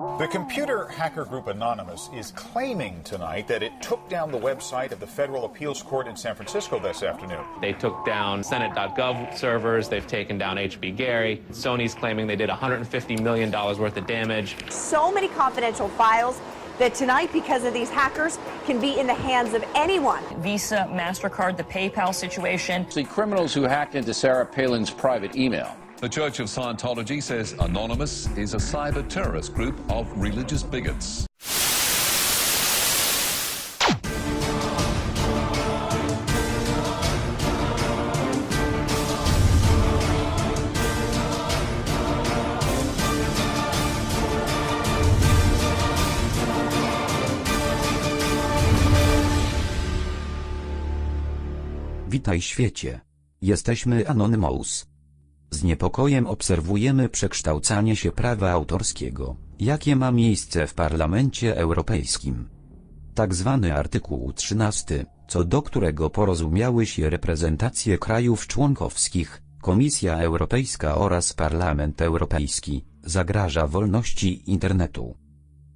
The computer hacker group Anonymous is claiming tonight that it took down the website of the Federal Appeals Court in San Francisco this afternoon. They took down Senate.gov servers. They've taken down HB Gary. Sony's claiming they did $150 million worth of damage. so many confidential files that tonight, because of these hackers, can be in the hands of anyone. Visa, MasterCard, the PayPal situation. The criminals who hacked into Sarah Palin's private email. The Church of Scientology says Anonymous is a cyber terrorist group of religious bigots. Witaj świecie. Jesteśmy Anonymous. Z niepokojem obserwujemy przekształcanie się prawa autorskiego, jakie ma miejsce w Parlamencie Europejskim. Tak zwany artykuł 13, co do którego porozumiały się reprezentacje krajów członkowskich, Komisja Europejska oraz Parlament Europejski, zagraża wolności internetu.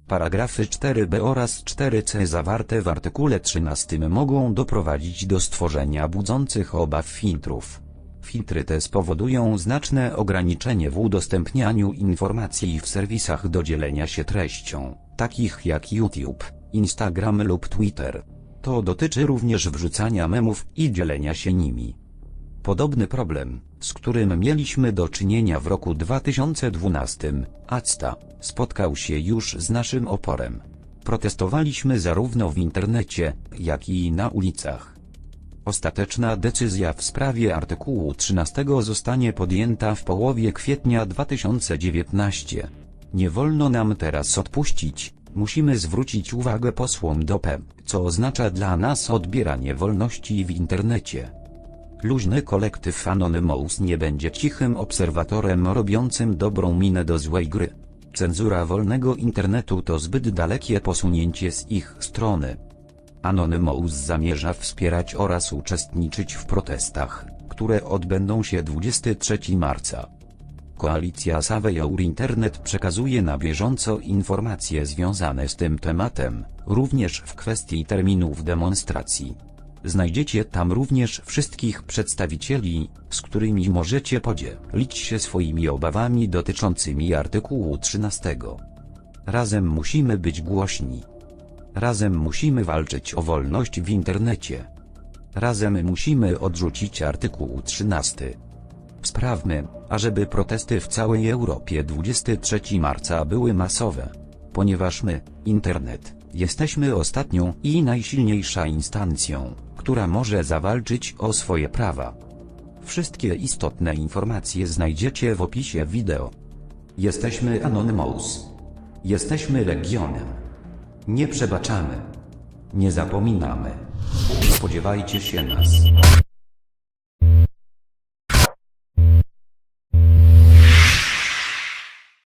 Paragrafy 4b oraz 4c zawarte w artykule 13 mogą doprowadzić do stworzenia budzących obaw filtrów. Filtry te spowodują znaczne ograniczenie w udostępnianiu informacji w serwisach do dzielenia się treścią, takich jak YouTube, Instagram lub Twitter. To dotyczy również wrzucania memów i dzielenia się nimi. Podobny problem, z którym mieliśmy do czynienia w roku 2012, ACTA, spotkał się już z naszym oporem. Protestowaliśmy zarówno w internecie, jak i na ulicach. Ostateczna decyzja w sprawie artykułu 13 zostanie podjęta w połowie kwietnia 2019. Nie wolno nam teraz odpuścić, musimy zwrócić uwagę posłom do P, co oznacza dla nas odbieranie wolności w internecie. Luźny kolektyw Anonymous nie będzie cichym obserwatorem robiącym dobrą minę do złej gry. Cenzura wolnego internetu to zbyt dalekie posunięcie z ich strony. Anonymous zamierza wspierać oraz uczestniczyć w protestach, które odbędą się 23 marca. Koalicja Save Your Internet przekazuje na bieżąco informacje związane z tym tematem, również w kwestii terminów demonstracji. Znajdziecie tam również wszystkich przedstawicieli, z którymi możecie podzielić się swoimi obawami dotyczącymi artykułu 13. Razem musimy być głośni. Razem musimy walczyć o wolność w internecie. Razem musimy odrzucić artykuł 13. Sprawmy, ażeby protesty w całej Europie 23 marca były masowe. Ponieważ my, internet, jesteśmy ostatnią i najsilniejsza instancją, która może zawalczyć o swoje prawa. Wszystkie istotne informacje znajdziecie w opisie wideo. Jesteśmy Anonymous. Jesteśmy Legionem. Nie przebaczamy. Nie zapominamy. Spodziewajcie się nas.